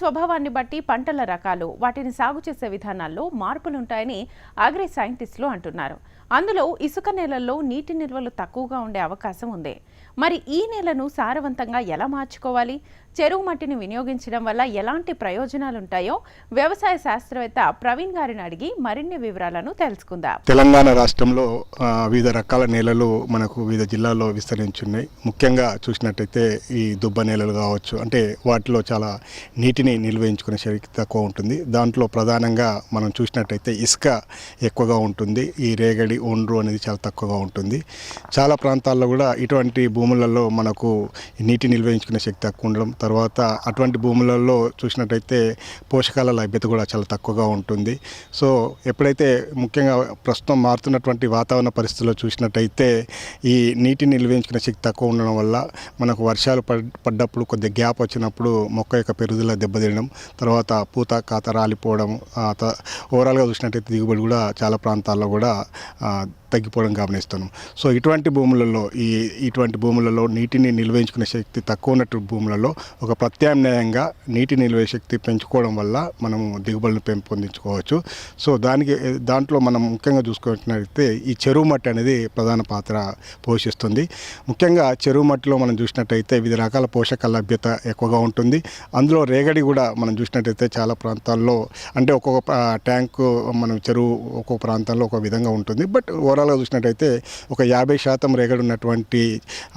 స్వభావాన్ని బట్టి పంటల రకాలు వాటిని సాగు చేసే విధానాల్లో మార్పులుంటాయని అగ్రి సైంటిస్టులు అంటున్నారు. అందులో ఇసుక నేలల్లో నీటి నిల్వలు తక్కువగా ఉండే అవకాశం ఉంది. మరి ఈ నేలను సారవంతంగా ఎలా మార్చుకోవాలి? చెరువు మట్టిని వినియోగించడం వల్ల ఎలాంటి ప్రయోజనాలుంటాయో వ్యవసాయ శాస్త్రవేత్త ప్రవీణ్ గారిని అడిగి మరిన్ని వివరాలను తెలుసుకుందాం. తెలంగాణ రాష్ట్రంలో వివిధ రకాల నేలలు మనకు వివిధ జిల్లాల్లో విస్తరించున్నాయి. ముఖ్యంగా చూసినట్టయితే ఈ దుబ్బ నేలలు కావచ్చు అంటే వాటిలో చాలా నీటిని నిల్వహించుకునే శక్తి తక్కువ ఉంటుంది. దాంట్లో ప్రధానంగా మనం చూసినట్టయితే ఇసుక ఎక్కువగా ఉంటుంది. ఈ రేగడి ఒండ్రు అనేది చాలా తక్కువగా ఉంటుంది. చాలా ప్రాంతాల్లో కూడా ఇటువంటి భూములలో మనకు నీటి నిల్వహించుకునే శక్తి తక్కువ ఉండడం తర్వాత అటువంటి భూములలో చూసినట్టయితే పోషకాల లభ్యత కూడా చాలా తక్కువగా ఉంటుంది. సో ఎప్పుడైతే ముఖ్యంగా ప్రస్తుతం మారుతున్నటువంటి వాతావరణ పరిస్థితుల్లో చూసినట్టయితే ఈ నీటిని నిల్వహించుకునే శక్తి తక్కువ ఉండడం వల్ల మనకు వర్షాలు పడ్ పడ్డప్పుడు కొద్దిగా గ్యాప్ వచ్చినప్పుడు మొక్క యొక్క పెరుగుదల దెబ్బతినడం తర్వాత పూత కాత రాలిపోవడం ఆ త- ఓవరాల్గా చూసినట్టయితే దిగుబడి కూడా చాలా ప్రాంతాల్లో కూడా ఆ, తగ్గిపోవడం గమనిస్తున్నాం. సో ఇటువంటి భూములలో ఈ ఇటువంటి భూములలో నీటిని నిల్వహించుకునే శక్తి తక్కువ ఉన్నట్టు భూములలో ఒక ప్రత్యామ్నాయంగా నీటి నిల్వ శక్తి పెంచుకోవడం వల్ల మనము దిగుబడులను పెంపొందించుకోవచ్చు. సో దానికి దాంట్లో మనం ముఖ్యంగా చూసుకున్నట్లయితే ఈ చెరువు మట్టి అనేది ప్రధాన పాత్ర పోషిస్తుంది. ముఖ్యంగా చెరువు మట్టిలో మనం చూసినట్టయితే వివిధ రకాల పోషక లభ్యత ఎక్కువగా ఉంటుంది. అందులో రేగడి కూడా మనం చూసినట్టయితే చాలా ప్రాంతాల్లో అంటే ఒక్కొక్క ట్యాంకు మనం చెరువు ఒక్కొక్క ప్రాంతాల్లో ఒక విధంగా ఉంటుంది. బట్ ఓవరాల్గా చూసినట్టయితే ఒక యాభై శాతం రేగడి ఉన్నటువంటి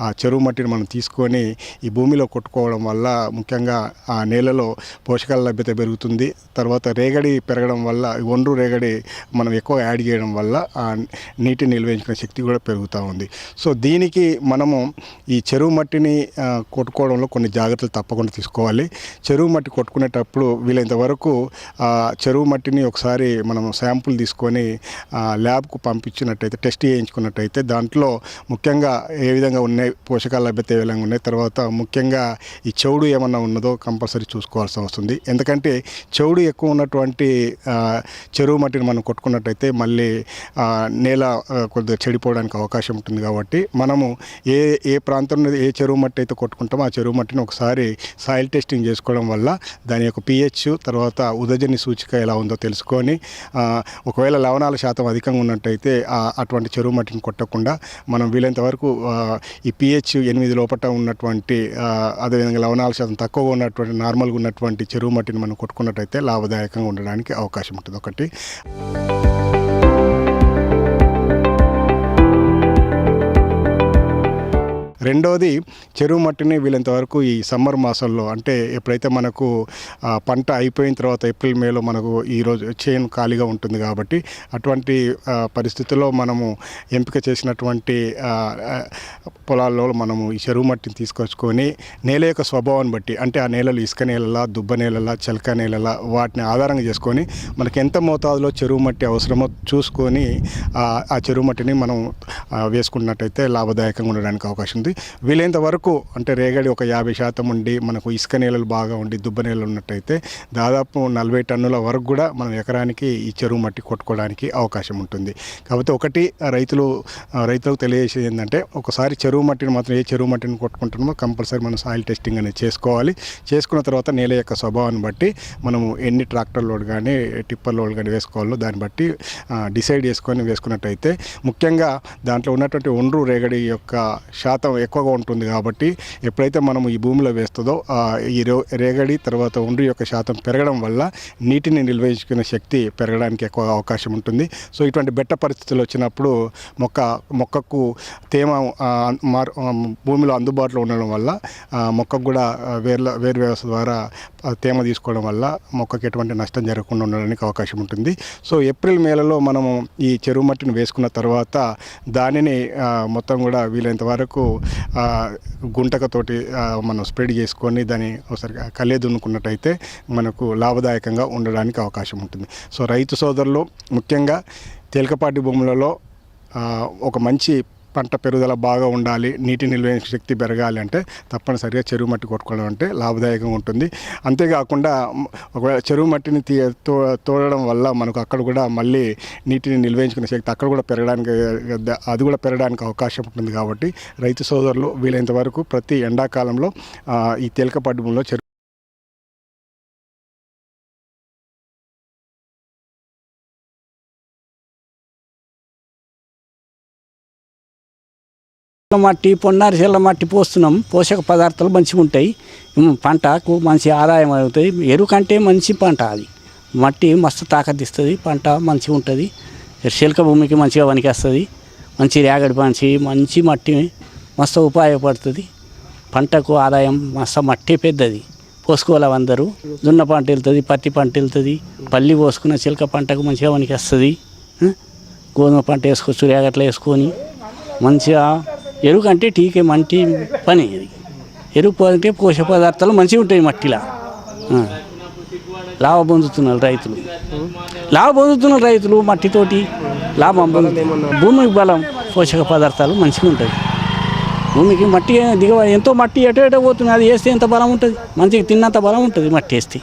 ఆ చెరువు మట్టిని మనం తీసుకొని ఈ భూమిలో కొట్టుకోవడం వల్ల ముఖ్యంగా ఆ నేలలో పోషకాల లభ్యత పెరుగుతుంది. తర్వాత రేగడి పెరగడం వల్ల ఒండ్రు రేగడి మనం ఎక్కువ యాడ్ చేయడం వల్ల ఆ నీటిని నిల్వహించుకునే శక్తి కూడా పెరుగుతూ ఉంది. సో దీనికి మనము ఈ చెరువు మట్టిని కొట్టుకోవడంలో కొన్ని జాగ్రత్తలు తప్పకుండా తీసుకోవాలి. చెరువు మట్టి కొట్టుకునేటప్పుడు వీలైనంత వరకు చెరువు మట్టిని ఒకసారి మనం శాంపుల్ తీసుకొని ల్యాబ్కు పంపించినట్టయితే టెస్ట్ చేయించుకున్నట్టయితే దాంట్లో ముఖ్యంగా ఏ విధంగా ఉన్నాయి పోషకాల లభ్యత ఏ విధంగా ఉన్నాయి తర్వాత ముఖ్యంగా ఈ చెవుడు ఏమన్నా ఉన్నదో కంపల్సరీ చూసుకోవాల్సి వస్తుంది ఎందుకంటే చెవుడు ఎక్కువ ఉన్నటువంటి చెరువు మట్టిని మనం కొట్టుకున్నట్టయితే మళ్ళీ నేల కొద్దిగా చెడిపోవడానికి అవకాశం ఉంటుంది కాబట్టి మనము ఏ ఏ ప్రాంతంలో ఏ చెరువు మట్టి అయితే కొట్టుకుంటామో ఆ చెరువు మట్టిని ఒకసారి సాయిల్ టెస్టింగ్ చేసుకోవడం వల్ల దాని యొక్క పిహెచ్ తర్వాత ఉదజని సూచిక ఎలా ఉందో తెలుసుకొని ఒకవేళ లవణాల శాతం అధికంగా ఉన్నట్టయితే ఆ, అటువంటి చెరువు మట్టిని కొట్టకుండా మనం వీలైనంత వరకు ఈ పిహెచ్ ఎనిమిది లోపల ఉన్నటువంటి అదేవిధంగా లవణాల శాతం తక్కువగా ఉన్నటువంటి నార్మల్గా ఉన్నటువంటి చెరువు మట్టిని మనం కొట్టుకున్నట్టయితే లాభదాయకంగా ఉండడానికి అవకాశం ఉంటుంది. ఒకటి. రెండవది చెరువు మట్టిని వీలంత వరకు ఈ సమ్మర్ మాసంలో అంటే ఎప్పుడైతే మనకు పంట అయిపోయిన తర్వాత ఏప్రిల్ మేలో మనకు ఈరోజు చేను ఖాళీగా ఉంటుంది కాబట్టి అటువంటి పరిస్థితుల్లో మనము ఎంపిక చేసినటువంటి పొలాల్లో మనము ఈ చెరువు మట్టిని తీసుకొచ్చుకొని నేల యొక్క స్వభావాన్ని బట్టి అంటే ఆ నేలలు ఇసుక నేలలా దుబ్బ నేలలా చెలక నేలలా వాటిని ఆధారంగా చేసుకొని మనకి ఎంత మోతాదులో చెరువు మట్టి అవసరమో చూసుకొని ఆ చెరువు మట్టిని మనం వేసుకున్నట్టయితే లాభదాయకంగా ఉండడానికి అవకాశం ఉంది. వీలైనంత వరకు అంటే రేగడి ఒక యాభై శాతం ఉండి మనకు ఇసుక నేలలు బాగా ఉండి దుబ్బ నేలలు ఉన్నట్టయితే దాదాపు నలభై టన్నుల వరకు కూడా మనం ఎకరానికి ఈ చెరువు మట్టి కొట్టుకోవడానికి అవకాశం ఉంటుంది. కాబట్టి ఒకటి రైతులు రైతులకు తెలియజేసేది ఏంటంటే ఒకసారి చెరువు మట్టిని మాత్రం ఏ చెరువు మట్టిని కొట్టుకుంటున్నామో కంపల్సరీ మనం సాయిల్ టెస్టింగ్ అనేది చేసుకోవాలి. చేసుకున్న తర్వాత నేల యొక్క స్వభావాన్ని బట్టి మనము ఎన్ని ట్రాక్టర్ లోడ్ కానీ టిప్పర్ లోడ్ కానీ వేసుకోవాలో దాన్ని బట్టి డిసైడ్ చేసుకొని వేసుకున్నట్టయితే ముఖ్యంగా దాంట్లో ఉన్నటువంటి ఒండ్రు రేగడి యొక్క శాతం ఎక్కువగా ఉంటుంది కాబట్టి ఎప్పుడైతే మనం ఈ భూమిలో వేస్తుందో ఈ రేగడి తర్వాత ఉండ్రి యొక్క శాతం పెరగడం వల్ల నీటిని నిల్వహించుకునే శక్తి పెరగడానికి ఎక్కువ అవకాశం ఉంటుంది. సో ఇటువంటి బెట్ట పరిస్థితులు వచ్చినప్పుడు మొక్క మొక్కకు తేమ మార్ భూమిలో అందుబాటులో ఉండడం వల్ల మొక్కకు కూడా వేర్ల వేరు వ్యవస్థ ద్వారా తేమ తీసుకోవడం వల్ల మొక్కకి ఎటువంటి నష్టం జరగకుండా ఉండడానికి అవకాశం ఉంటుంది. సో ఏప్రిల్ మేలలో మనము ఈ చెరువు మట్టిని వేసుకున్న తర్వాత దానిని మొత్తం కూడా వీలైనంత వరకు గుంటకతోటి మనం స్ప్రెడ్ చేసుకొని దాన్ని ఒకసారి కళ్ళే దున్నుకున్నట్టయితే మనకు లాభదాయకంగా ఉండడానికి అవకాశం ఉంటుంది. సో రైతు సోదరులు ముఖ్యంగా తేలికపాటి భూములలో ఒక మంచి పంట పెరుగుదల బాగా ఉండాలి నీటి నిల్వ శక్తి పెరగాలి అంటే తప్పనిసరిగా చెరువు మట్టి కొట్టుకోవడం అంటే లాభదాయకంగా ఉంటుంది. అంతేకాకుండా ఒకవేళ చెరువు మట్టిని తీ తో తోడడం వల్ల మనకు అక్కడ కూడా మళ్ళీ నీటిని నిల్వేయించుకునే శక్తి అక్కడ కూడా పెరగడానికి అది కూడా పెరగడానికి అవకాశం ఉంటుంది కాబట్టి రైతు సోదరులు వీలైనంత వరకు ప్రతి ఎండాకాలంలో ఈ తేలికపాటి భూమిలో చెరువు మట్టి పొన్నారి చెల్ల మట్టి పోస్తున్నాం. పోషక పదార్థాలు మంచిగా ఉంటాయి. పంటకు మంచి ఆదాయం అవుతుంది. ఎరువు కంటే మంచి పంట అది. మట్టి మస్తు తాకతిస్తుంది పంట మంచిగా ఉంటుంది. శిల్క భూమికి మంచిగా వస్తుంది మంచి రేగడి మంచి మంచి మట్టి మస్తు ఉపయోగపడుతుంది. పంటకు ఆదాయం మస్తు మట్టి పెద్దది. పోసుకోవాలి అందరూ. జొన్న పంట వెళ్తుంది పత్తి పంట వెళ్తుంది. పల్లి పోసుకున్న చిలక పంటకు మంచిగా మనకి వస్తుంది గోధుమ పంట వేసుకోవచ్చు రేగట్లు వేసుకొని మంచిగా ఎరువు కంటే టీకే మంచి పని ఇది. ఎరువు అంటే పోషక పదార్థాలు మంచిగా ఉంటాయి మట్టిలో. లాభ పొందుతున్నారు రైతులు. లాభ పొందుతున్నారు రైతులు మట్టితోటి లాభం పొందుతున్నారు. భూమికి బలం పోషక పదార్థాలు మంచిగా ఉంటాయి. భూమికి మట్టి దిగ ఎంతో మట్టి ఎటో ఎటో పోతుంది అది వేస్తే ఎంత బలం ఉంటుంది? మంచిగా తిన్నంత బలం ఉంటుంది మట్టి వేస్తే.